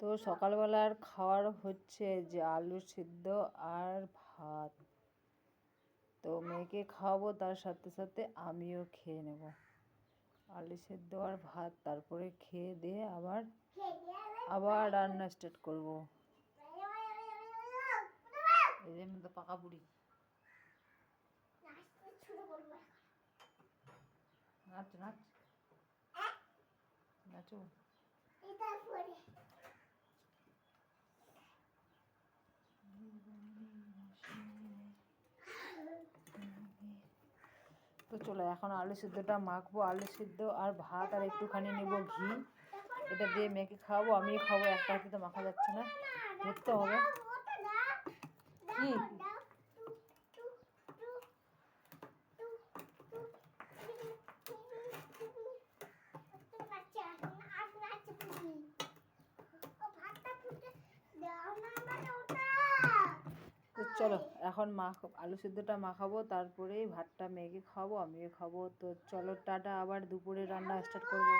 তো সকালবেলার খাওয়ার হচ্ছে যে আলু সিদ্ধ আর ভাত। তো মেয়েকে খাওয়াবো, তার সাথে সাথে আমিও খেয়ে নেব। আলু সিদ্ধ আর ভাত, তারপরে খেয়ে দিয়ে আবার আবার রান্না স্টার্ট করব। এই পাকা বুড়ি নাচ নাচ। নাচো। তো চলো, এখন আলু সিদ্ধটা মাখবো। আলু সিদ্ধ আর ভাত আর একটুখানি নেব ঘি। এটা দিয়ে মেয়েকে খাওয়াবো। আমিও খাব একটা হাতে তো মাখা যাচ্ছে না। ধরতে হবে। কি তো চলো, এখন মা আলু সিদ্ধটা মাখাবো তারপরেই ভাতটা মেয়েকে খাব আমিও খাব। তো চলো, টাটা, আবার দুপুরে রান্না স্টার্ট করব।